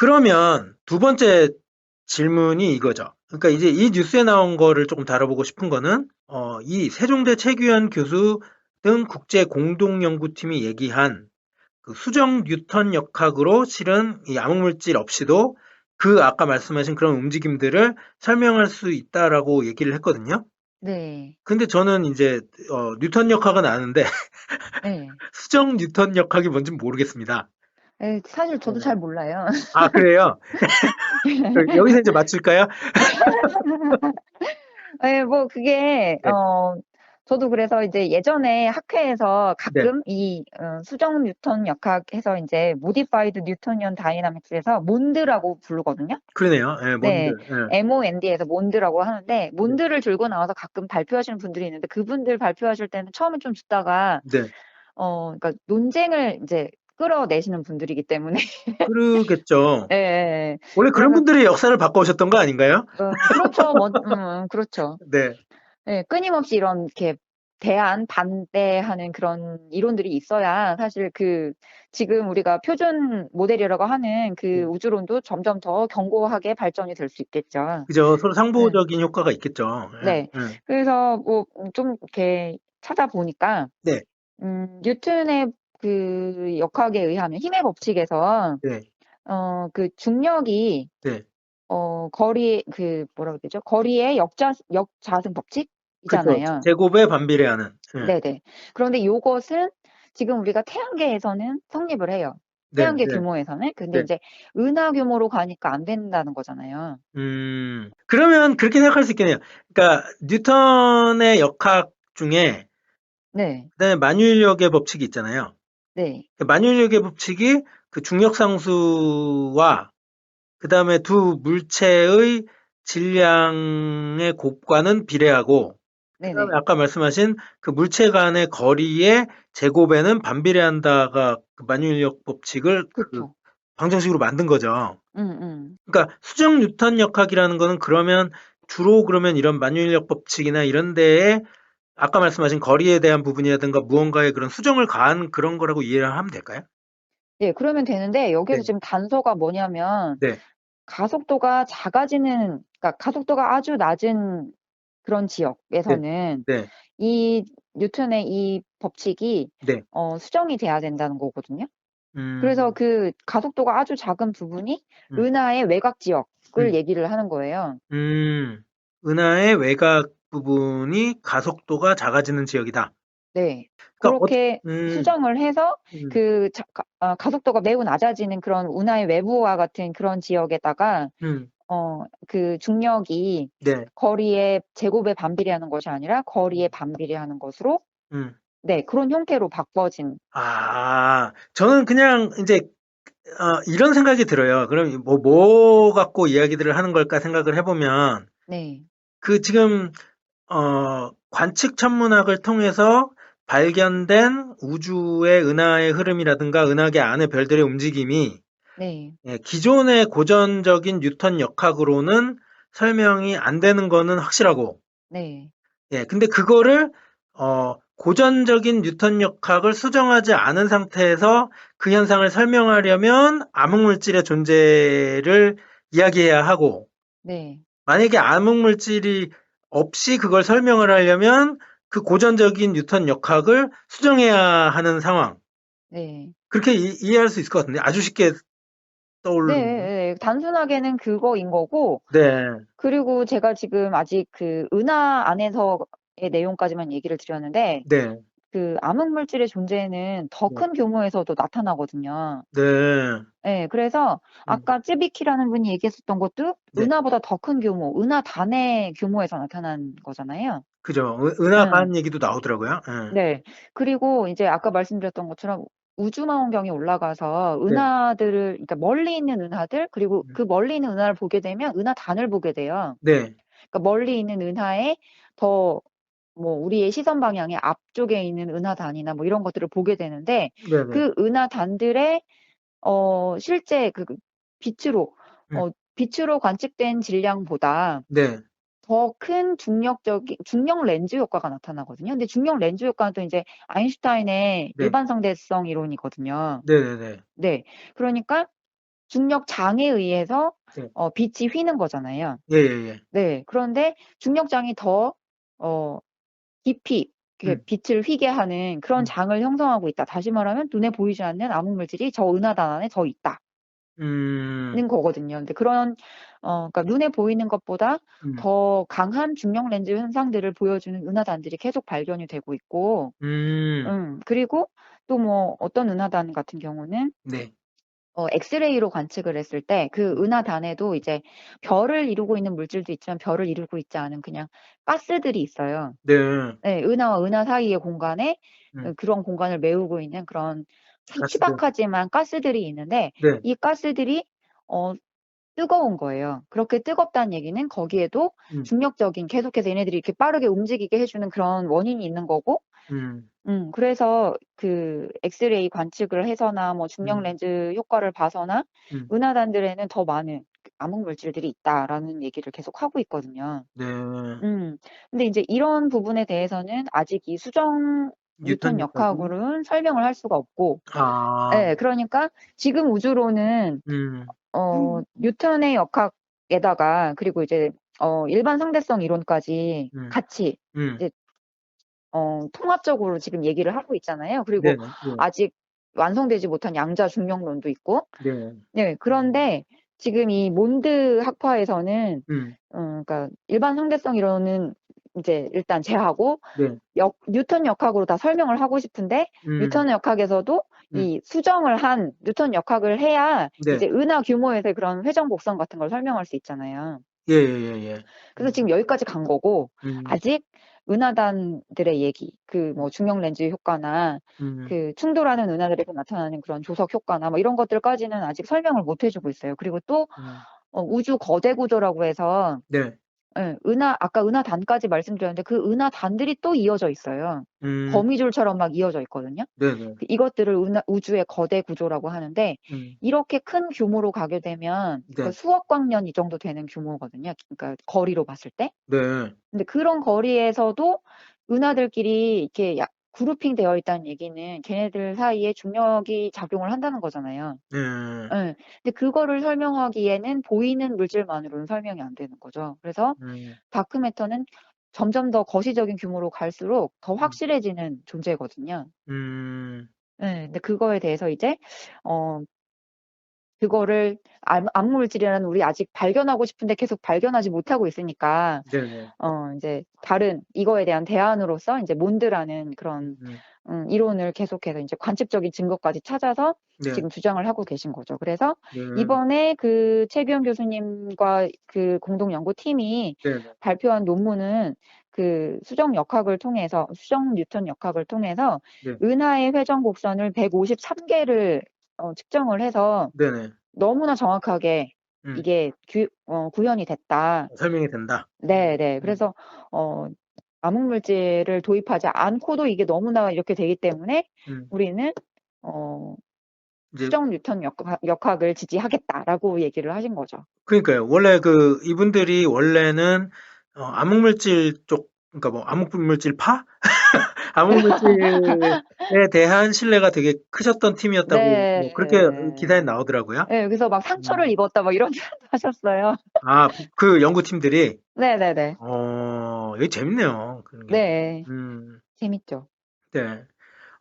그러면 두 번째 질문이 이거죠. 그러니까 이제 이 뉴스에 나온 거를 조금 다뤄보고 싶은 거는 어, 이 세종대 최규현 교수 등 국제 공동 연구팀이 얘기한 그 수정 뉴턴 역학으로 실은 이 암흑물질 없이도 그 아까 말씀하신 그런 움직임들을 설명할 수 있다라고 얘기를 했거든요. 네. 근데 저는 이제 어, 뉴턴 역학은 아는데 네. 수정 뉴턴 역학이 뭔지 모르겠습니다. 에, 사실 저도 네. 잘 몰라요. 아 그래요? 여기서 이제 맞출까요? 예, 뭐 그게 네. 어 저도 그래서 이제 예전에 학회에서 네. 가끔 이 어, 수정 뉴턴 역학해서 이제 모디파이드 뉴턴이언 다이나믹스에서 몬드라고 부르거든요. 그러네요. 예, 네. 뭔들. 예. MOND에서 몬드라고 하는데 몬드를 들고 나와서 가끔 발표하시는 분들이 있는데 그분들 발표하실 때는 처음에 좀 듣다가 네. 어 그러니까 논쟁을 이제 끌어내시는 분들이기 때문에 그러겠죠. 예, 예. 원래 그런 그래서- 분들이 역사를 바꿔오셨던 거 아닌가요? 어, 그렇죠. 뭐, 음, 그렇죠. 네. 예, 끊임없이 이런 이렇게 대안 반대하는 그런 이론들이 있어야 사실 그 지금 우리가 표준 모델이라고 하는 그 네. 우주론도 점점 더 견고하게 발전이 될 수 있겠죠. 그죠. 서로 상보적인 효과가 있겠죠. 예, 네. 예. 그래서 뭐 좀 이렇게 찾아보니까 네. 음, 뉴턴의 그 역학에 의하면 힘의 법칙에서 네. 어, 그 중력이 네. 어, 거리 그 뭐라고 되죠? 거리의 역자 역자승 법칙이잖아요. 그죠. 제곱에 반비례하는. 예. 네네. 그런데 이것은 지금 우리가 태양계에서는 성립을 해요. 네, 태양계 네. 규모에서는. 근데 네. 이제 은하 규모로 가니까 안 된다는 거잖아요. 음, 그러면 그렇게 생각할 수 있겠네요. 그러니까 뉴턴의 역학 중에 네. 그다음에 만유인력의 법칙이 있잖아요. 네. 그 만유인력의 법칙이 그 중력 상수와 그 다음에 두 물체의 질량의 곱과는 비례하고 네네. 그다음에 아까 말씀하신 그 물체 간의 거리의 제곱에는 반비례한다가 그 만유인력 법칙을 그. 방정식으로 만든 거죠. 음, 음. 그러니까 수정 뉴턴 역학이라는 거는 그러면 주로 그러면 이런 만유인력 법칙이나 이런 데에 아까 말씀하신 거리에 대한 부분이라든가 무언가의 그런 수정을 가한 그런 거라고 이해를 하면 될까요? 네, 그러면 되는데 여기서 네. 지금 단서가 뭐냐면 네. 가속도가 작아지는 그러니까 가속도가 아주 낮은 그런 지역에서는 네. 이 뉴턴의 이 법칙이 네. 어, 수정이 돼야 된다는 거거든요. 음, 그래서 그 가속도가 아주 작은 부분이 음. 은하의 외곽 지역을 음. 얘기를 하는 거예요. 음, 은하의 외곽 부분이 가속도가 작아지는 지역이다. 네. 그러니까 그렇게 음, 수정을 해서 음, 그 자- 가- 아, 가속도가 매우 낮아지는 그런 운하의 외부와 같은 그런 지역에다가 음, 어, 그 중력이 네, 거리의 제곱에 반비례하는 것이 아니라 거리에 반비례하는 것으로 음. 네, 그런 형태로 바꿔진 아, 저는 그냥 이제 어, 이런 생각이 들어요. 그럼 뭐, 뭐 갖고 이야기들을 하는 걸까 생각을 해보면 네. 그 지금 어, 관측 천문학을 통해서 발견된 우주의 은하의 흐름이라든가 은하계 안의 별들의 움직임이 네. 예, 기존의 고전적인 뉴턴 역학으로는 설명이 안 되는 거는 확실하고 네. 예, 근데 그거를 어, 고전적인 뉴턴 역학을 수정하지 않은 상태에서 그 현상을 설명하려면 암흑물질의 존재를 이야기해야 하고 네. 만약에 암흑물질이 없이 그걸 설명을 하려면 그 고전적인 뉴턴 역학을 수정해야 하는 상황. 네. 그렇게 이, 이해할 수 있을 것 같은데 아주 쉽게 네, 떠오르는. 네. 단순하게는 그거인 거고 네. 그리고 제가 지금 아직 그 은하 안에서의 내용까지만 얘기를 드렸는데 네. 그 암흑 물질의 존재는 더 네. 큰 규모에서도 나타나거든요. 네. 네, 그래서 음. 아까 쯔비키라는 분이 얘기했었던 것도 네. 은하보다 더 큰 규모, 은하 단의 규모에서 나타난 거잖아요. 그죠. 은- 은하 네. 간 얘기도 나오더라고요. 예. 네. 그리고 이제 아까 말씀드렸던 것처럼 우주망원경이 올라가서 네. 은하들을, 그러니까 멀리 있는 은하들, 그리고 음. 그 멀리 있는 은하를 보게 되면 은하 단을 보게 돼요. 네. 그러니까 멀리 있는 은하에 더 뭐 우리의 시선 방향의 앞쪽에 있는 은하 단이나 뭐 이런 것들을 보게 되는데 네. 네. 그 은하 단들의 어 실제 그 빛으로 음. 어 빛으로 관측된 질량보다 네. 더 큰 중력적인 중력 렌즈 효과가 나타나거든요. 근데 중력 렌즈 효과는 또 이제 아인슈타인의 네. 일반 상대성 이론이거든요. 네. 네. 네. 네. 그러니까 중력 장에 의해서 네. 어, 빛이 휘는 거잖아요. 예, 예, 예. 네. 그런데 중력 장이 더 어, 깊이 음. 빛을 휘게 하는 그런 음. 장을 형성하고 있다. 다시 말하면 눈에 보이지 않는 암흑 물질이 저 은하단 안에 더 있다는 음, 거거든요. 근데 그런 어, 그러니까 눈에 보이는 것보다 음, 더 강한 중력 렌즈 현상들을 보여주는 은하단들이 계속 발견이 되고 있고, 음, 음, 그리고 또 뭐 어떤 은하단 같은 경우는 네, 어, 엑스레이로 관측을 했을 때 그 은하단에도 이제 별을 이루고 있는 물질도 있지만 별을 이루고 있지 않은 그냥 가스들이 있어요. 네, 네, 은하와 은하 사이의 공간에 음. 어, 그런 공간을 메우고 있는 그런. 희박하지만 가스들이 있는데 네, 이 가스들이 어, 뜨거운 거예요. 그렇게 뜨겁다는 얘기는 거기에도 음. 중력적인 계속해서 얘네들이 이렇게 빠르게 움직이게 해주는 그런 원인이 있는 거고, 음, 음, 그래서 그 엑스레이 관측을 해서나 뭐 중력 음. 렌즈 효과를 봐서나 음. 은하단들에는 더 많은 암흑 물질들이 있다라는 얘기를 계속 하고 있거든요. 네, 음, 근데 이제 이런 부분에 대해서는 아직 이 수정 뉴턴 뉴턴 역학으로는 설명을 할 수가 없고, 아, 네, 그러니까 지금 우주로는 음, 어, 뉴턴의 역학에다가 그리고 이제 어, 일반 상대성 이론까지 음. 같이 음, 이제 어, 통합적으로 지금 얘기를 하고 있잖아요. 그리고 네, 네, 아직 완성되지 못한 양자 중력론도 있고, 네, 네, 그런데 지금 이 몬드 학파에서는 음, 어, 그러니까 일반 상대성 이론은 이제 일단 제하고 네, 역, 뉴턴 역학으로 다 설명을 하고 싶은데 음, 뉴턴 역학에서도 음. 이 수정을 한 뉴턴 역학을 해야 네. 이제 은하 규모에서의 그런 회전 곡선 같은 걸 설명할 수 있잖아요. 예, 예, 예, 예. 그래서 지금 여기까지 간 거고 음, 아직 은하단들의 얘기, 그 뭐 중력 렌즈 효과나 음, 그 충돌하는 은하들에서 나타나는 그런 조석 효과나 뭐 이런 것들까지는 아직 설명을 못 해주고 있어요. 그리고 또 음, 어, 우주 거대 구조라고 해서 네, 예, 은하 아까 은하단까지 말씀드렸는데 그 은하단들이 또 이어져 있어요. 음, 거미줄처럼 막 이어져 있거든요. 네, 네, 그 이것들을 은하, 우주의 거대 구조라고 하는데 음, 이렇게 큰 규모로 가게 되면 네. 그 수억 광년 이 정도 되는 규모거든요. 그러니까 거리로 봤을 때. 네, 근데 그런 거리에서도 은하들끼리 이렇게 약 그룹핑 되어 있다는 얘기는 걔네들 사이에 중력이 작용을 한다는 거잖아요. 네, 예. 근데 그거를 설명하기에는 보이는 물질만으로는 설명이 안 되는 거죠. 그래서 음, 다크매터는 점점 더 거시적인 규모로 갈수록 더 확실해지는 존재거든요. 음, 예, 근데 그거에 대해서 이제, 어, 그거를 암, 암물질이라는 우리 아직 발견하고 싶은데 계속 발견하지 못하고 있으니까, 네, 네, 어, 이제 다른 이거에 대한 대안으로서 이제 몬드라는 그런, 음, 음, 이론을 계속해서 이제 관측적인 증거까지 찾아서 네, 지금 주장을 하고 계신 거죠. 그래서 네, 이번에 그 최규현 교수님과 그 공동 연구팀이 네, 네, 발표한 논문은 그 수정 역학을 통해서 수정 뉴턴 역학을 통해서 네. 은하의 회전 곡선을 153개를 어, 측정을 해서 네, 네, 너무나 정확하게 음, 이게 규, 어, 구현이 됐다. 설명이 된다. 네, 네. 그래서 어, 암흑 물질을 도입하지 않고도 이게 너무나 이렇게 되기 때문에 음, 우리는 어, 이제 수정 뉴턴 역학, 역학을 지지하겠다라고 얘기를 하신 거죠. 그러니까요. 원래 그 이분들이 원래는 어, 암흑물질 쪽, 그러니까 뭐 암흑물질 파? 암흑물질에 대한 신뢰가 되게 크셨던 팀이었다고 네. 뭐 그렇게 기사에 나오더라고요. 네, 그래서 막 상처를 음. 입었다 뭐 이런 표현도 하셨어요. 아, 그 연구팀들이 네, 네, 네. 어, 여기 재밌네요. 그런 게. 네, 음, 재밌죠. 네.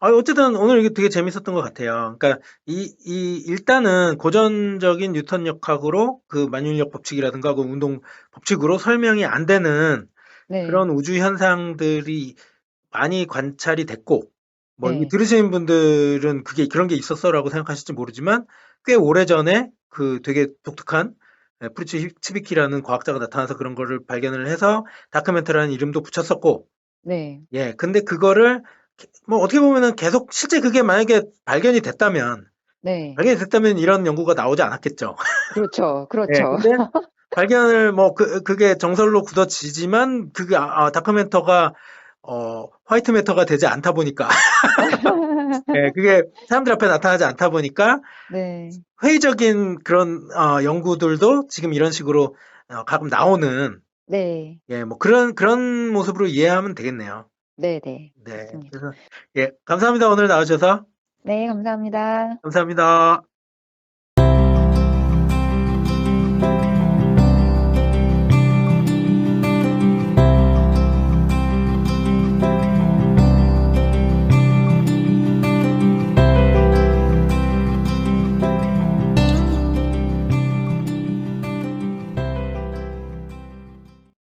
아, 어쨌든 오늘 이게 되게 재밌었던 것 같아요. 그러니까 이, 이 일단은 고전적인 뉴턴 역학으로 그 만윤력 법칙이라든가 그 운동 법칙으로 설명이 안 되는 네. 그런 우주 현상들이 많이 관찰이 됐고, 뭐, 네. 이 들으시는 분들은 그게 그런 게 있었어라고 생각하실지 모르지만, 꽤 오래 전에 그 되게 독특한 예, 프리츠 츠비키라는 과학자가 나타나서 그런 거를 발견을 해서 다큐멘터라는 이름도 붙였었고, 네. 예, 근데 그거를 뭐 어떻게 보면은 계속 실제 그게 만약에 발견이 됐다면, 네. 발견이 됐다면 이런 연구가 나오지 않았겠죠. 그렇죠. 예, 그렇죠. 근데 발견을 뭐 그, 그게 정설로 굳어지지만 그게 아, 아, 다큐멘터가 어, 화이트 매터가 되지 않다 보니까 예, 그게 사람들 앞에 나타나지 않다 보니까 네. 회의적인 그런 어, 연구들도 지금 이런 식으로 어, 가끔 나오는 네. 예, 뭐 그런 그런 모습으로 이해하면 되겠네요. 네, 네. 네. 그래서 예, 감사합니다. 오늘 나와주셔서 네, 감사합니다. 감사합니다.